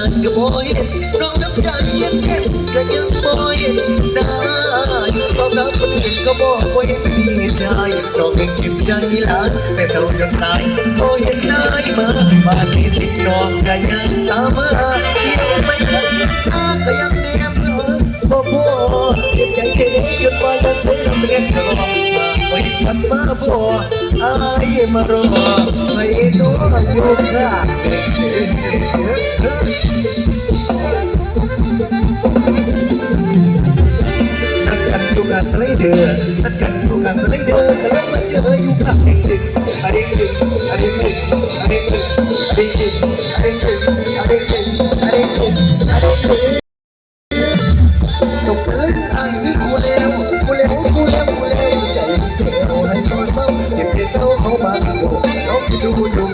านก็บ่เห็นน้องน้ำใจยังแค่ก็ยังบอยนายู่เฝ้ากับคนอื่นก็บอกว่าเห็นพี่ชายน้องเองเจ็บใจหลานแต่เศร้าจนสายบ่เนายมาบ้านนี้สิน้องก็ยังตามมาเดียวไม่เคยชาก็ยังแนมเสมอบ่พอเจ็บใจแค่นี้จนว่าจะเสียเรียนตลอดมาบ่เห็นพันมาบ่อายมารอไม่ vô cơ à tất cả chúng ta sẽ lấy được tất cả chúng ta sẽ lấy được cái lớp này chưa hơi dung cảm đi đi đi đi đi đi đi đi đi Hãy subscribe cho kênh Ghiền Mì Gõ Để không bỏ lỡ những video hấp dẫn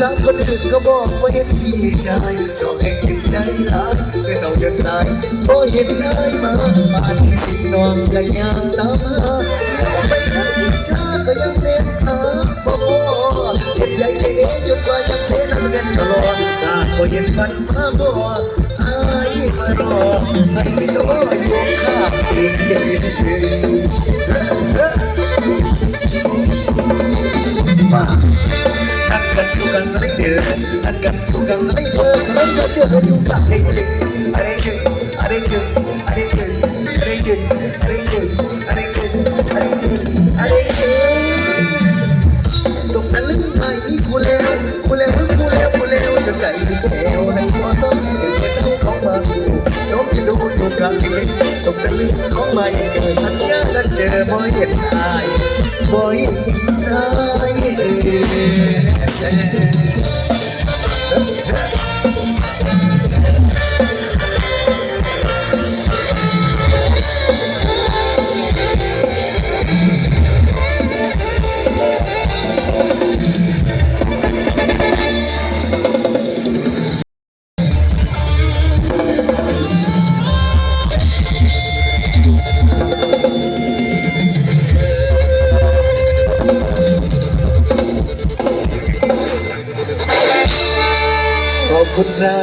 สอบถามคนอื่นก็บอกว่าเห็นพี่ชายน้องเองจิตใจหลายเคยเศร้าจนสายบ่เห็นเลยมาบ้านนี้สิน้องก็ยังตามหาเลี้ยวไปนักชาก็ยังเล่นหาบ่พอเจ็บใจใจนี้จนกว่ายังเสียน้ำกันตลอดตาบ่เห็นมันมาบ่อายมารอให้ตัวอยู่ข้างเองมา กันอยู่กันสไลเดือร์ทันกันอยู่กันสไลเดือร์กำลังจะเจออยู่กับเด็กเด็กอะไรเด็กอะไรเด็กอะไรเด็กอะไรเด็กอะไรเด็กอะไรเด็กอะไรเด็กอะไรเด็กตกตะลึงไอ้นี่กูเลวกูเลวกูเลวกูเลวจะใจดีแก้วให้หัวซ้ำเห็นไปเศร้าของมาดูน้องที่ดูอยู่กับเด็กตกตะลึงของใหม่เกิดสัญญาแล้วเจอบ่เห็นอายบ่เห็นอาย Yeah. คนเรา